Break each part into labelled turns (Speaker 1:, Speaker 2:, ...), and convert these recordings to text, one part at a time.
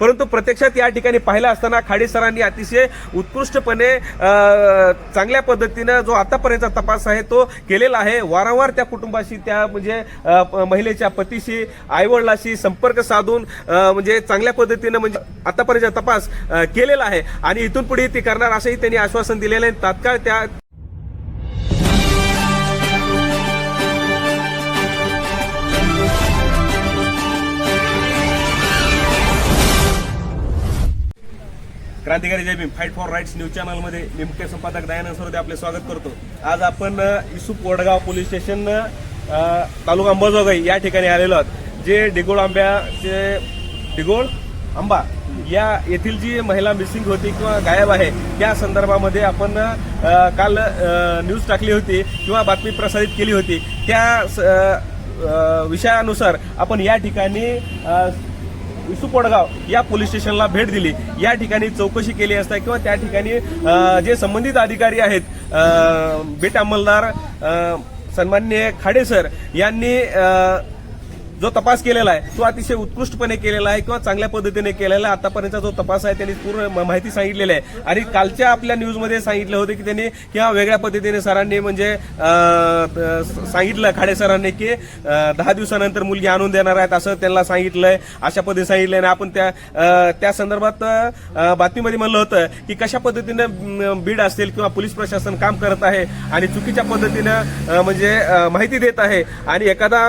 Speaker 1: परंतु प्रत्यक्षात या ठिकाणी पाहिलं असताना खाडे सरांनी अतिशय उत्कृष्टपणे चांगल्या पद्धतीनं जो आतापर्यंतचा तपास आहे तो केलेला आहे. वारंवार त्या कुटुंबाशी त्या म्हणजे महिलेच्या पतीशी आईवडिलाशी संपर्क साधून म्हणजे चांगल्या पद्धतीनं म्हणजे आतापर्यंतचा तपास केलेला आहे. आणि इथून पुढे ती करणार असंही त्यांनी आश्वासन दिलेलं आहे. तात्काळ त्या क्रांतिकारी जय Bhim fight for rights news चॅनलमध्ये निमके संपादक दयानंद सरोदे आपले स्वागत करतो. आज आपण इसुप वडगाव पोलीस स्टेशन तालुका अंबाजोगाई या ठिकाणी आलेलो आहोत जे डिगोळ आंब्याचे डिगोळ आंबा या येथील जी महिला मिसिंग होती किंवा गायब आहे त्या संदर्भामध्ये आपण काल न्यूज टाकली होती किंवा बातमी प्रसारित केली होती. त्या स- विषयानुसार आपण या ठिकाणी सुपोडगाव या पोलीस स्टेशनला भेट दिली. या ठिकाणी चौकशी केली असता किंवा त्या ठिकाणी जे संबंधित अधिकारी आहेत बेट अंमलदार सन्मान्य खाडे सर यांनी जो तपास केलेला आहे तो अतिशय उत्कृष्टपणे केलेला आहे किंवा चांगल्या पद्धतीने केलेला आहे. आतापर्यंतचा जो तपास आहे त्यांनी पूर्ण माहिती सांगितलेली आहे. आणि कालच्या आपल्या न्यूजमध्ये सांगितलं होतं की त्यांनी किंवा वेगळ्या पद्धतीने सरांनी म्हणजे सांगितलं खाडे सरांनी की दहा दिवसानंतर मुलगी आणून देणार आहेत असं त्यांना सांगितलंय अशा पद्धतीने सांगितलंय. आणि आपण त्या त्या संदर्भात बातमीमध्ये म्हणलं होतं की कशा पद्धतीनं बीड असेल किंवा पोलीस प्रशासन काम करत आहे आणि चुकीच्या पद्धतीनं म्हणजे माहिती देत आहे. आणि एखादा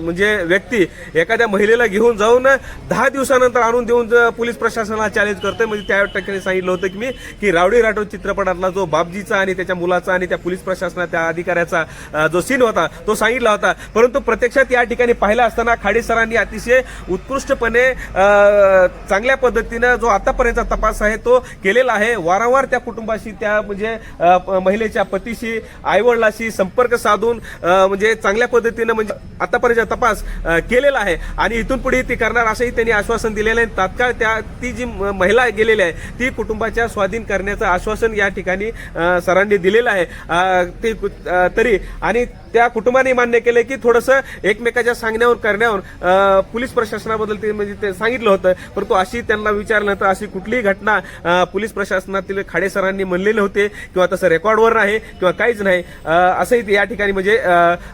Speaker 1: म्हणजे व्यक्ती एखाद्या महिलेला घेऊन जाऊन दहा दिवसानंतर आणून देऊन पोलीस प्रशासनाला चॅलेंज करतोय. म्हणजे त्या ठिकाणी सांगितलं होतं की मी की रावडी राठोड चित्रपटातला जो बापजीचा आणि त्याच्या मुलाचा आणि त्या पोलीस प्रशासना त्या अधिकाऱ्याचा जो सीन होता तो सांगितला होता. परंतु प्रत्यक्षात या ठिकाणी पाहिला असताना खाडे सरांनी अतिशय उत्कृष्टपणे चांगल्या पद्धतीनं जो आतापर्यंतचा तपास आहे तो केलेला आहे. वारंवार त्या कुटुंबाशी त्या म्हणजे महिलेच्या पतीशी आईवडिलाशी संपर्क साधून म्हणजे चांगल्या पद्धतीनं म्हणजे आतापर्यंत तपास केलेला आहे. आणि इथून पुढे ती करणार असंही त्यांनी आश्वासन दिलेलं आहे. तात्काळ त्या ती जी महिला गेलेली आहे ती कुटुंबाच्या स्वाधीन करण्याचं आश्वासन या ठिकाणी सरांनी दिलेलं आहे. ते तरी आणि त्या कुटुंबाने मान्य केलं की थोडंसं एकमेकाच्या सांगण्यावर करण्यावर पोलीस प्रशासनाबद्दल ते म्हणजे ते सांगितलं होतं. परंतु अशी त्यांना विचारलं तर अशी कुठलीही घटना पोलीस प्रशासनातील खाडे सरांनी म्हणलेले होते किंवा तसं रेकॉर्डवर नाही किंवा काहीच नाही. असंही या ठिकाणी म्हणजे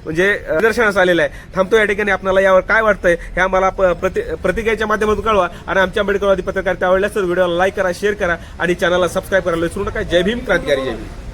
Speaker 1: म्हणजे निदर्शनास आलेलं आहे. थांबतो या ठिकाणी आपल्याला यावर काय वाटतंय हे आम्हाला प्रति प्रतिक्रियाच्या माध्यमातून कळवा. आणि आमच्या आंबेडकरवादी पत्रकार आवडल्यास तर व्हिडिओला लाईक करा शेअर करा आणि चॅनलला सबस्क्राईब करायला विसरू नका. जय भीम क्रांतिकारी जय भीम.